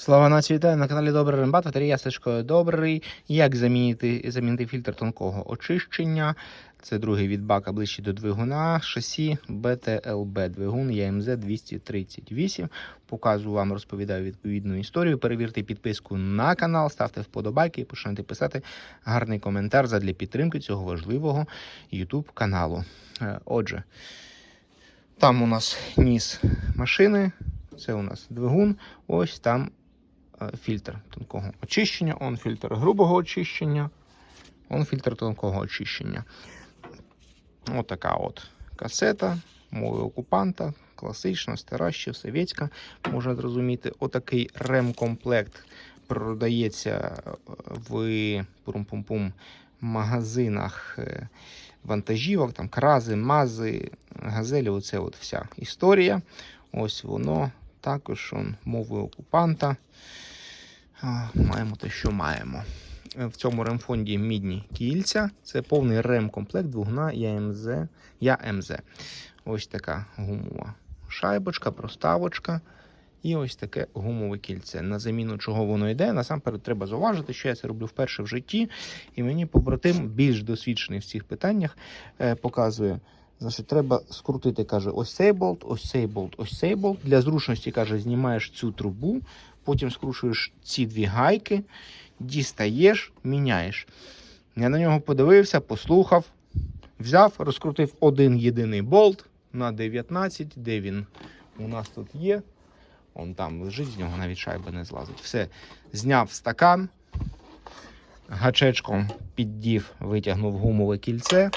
Слава нації вітаю на каналі Добрий Рембат. Батарея Сашко Добрий. Як замінити, замінити фільтр тонкого очищення? Це другий від бака ближче до двигуна. Шасі BTLB двигун ЯМЗ 238. Показую вам, розповідаю відповідну історію. Перевірте підписку на канал, ставте вподобайки і починайте писати гарний коментар задля підтримки цього важливого YouTube каналу. Е, Отже, там у нас ніс машини. Це у нас двигун. Ось там фільтр тонкого очищення, он фільтр грубого очищення, он фільтр тонкого очищення. От от касета мови окупанта, класична, стара, ще совєтська, можна зрозуміти. Отакий ремкомплект продається в пум-пум-пум магазинах е, вантажівок, там крази, мази, газелі. Оце от вся історія. Ось воно також он, мовою окупанта. Маємо те, що маємо. Е, В цьому ремфонді мідні кільця. Це повний ремкомплект двигуна ЯМЗ. ЯМЗ. Ось така гумова шайбочка, проставочка. І ось таке гумове кільце. На заміну чого воно йде. Насамперед треба зауважити, що я це роблю вперше в житті, і мені побратим, більш досвідчений в цих питаннях, е, показує. Значить, треба скрутити, каже, ось цей болт, ось цей болт, ось цей болт. Для зручності, каже, знімаєш цю трубу, потім скручуєш ці дві гайки, дістаєш, міняєш. Я на нього подивився, послухав, взяв, розкрутив один єдиний болт на 19, де він у нас тут є. Он там лежить, з нього навіть шайба не злазить. Все, зняв стакан, гачечком піддів, витягнув гумове кільце.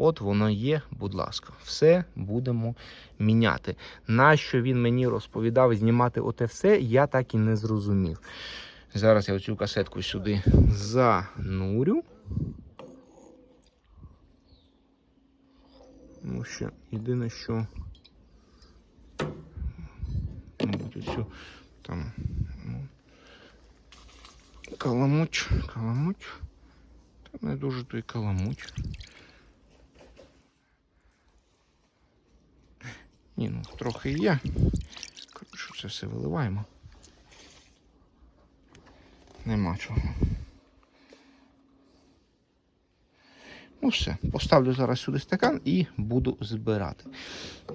От воно є, будь ласка, все будемо міняти. Нащо він мені розповідав знімати оте все, я так і не зрозумів. Зараз я оцю касетку сюди занурю. Ну, ще єдине, що. Мабуть, оцю там. Ну, каламуч, каламуч. Та не дуже той каламуч. Ні, ну трохи є. Коротше, це все виливаємо. Нема чого. Ну все, поставлю зараз сюди стакан і буду збирати.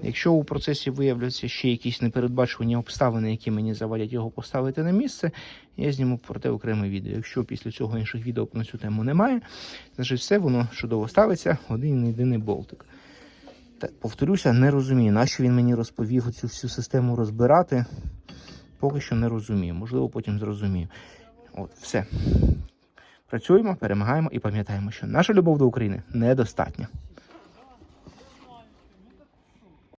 Якщо у процесі виявляться ще якісь непередбачувані обставини, які мені завадять його поставити на місце, я зніму про те окреме відео. Якщо після цього інших відео на цю тему немає, значить все воно чудово ставиться, один єдиний болтик. Повторюся, не розумію, нащо він мені розповів цю всю систему розбирати. Поки що не розумію. Можливо, потім зрозумію. От, все. Працюємо, перемагаємо і пам'ятаємо, що наша любов до України недостатня.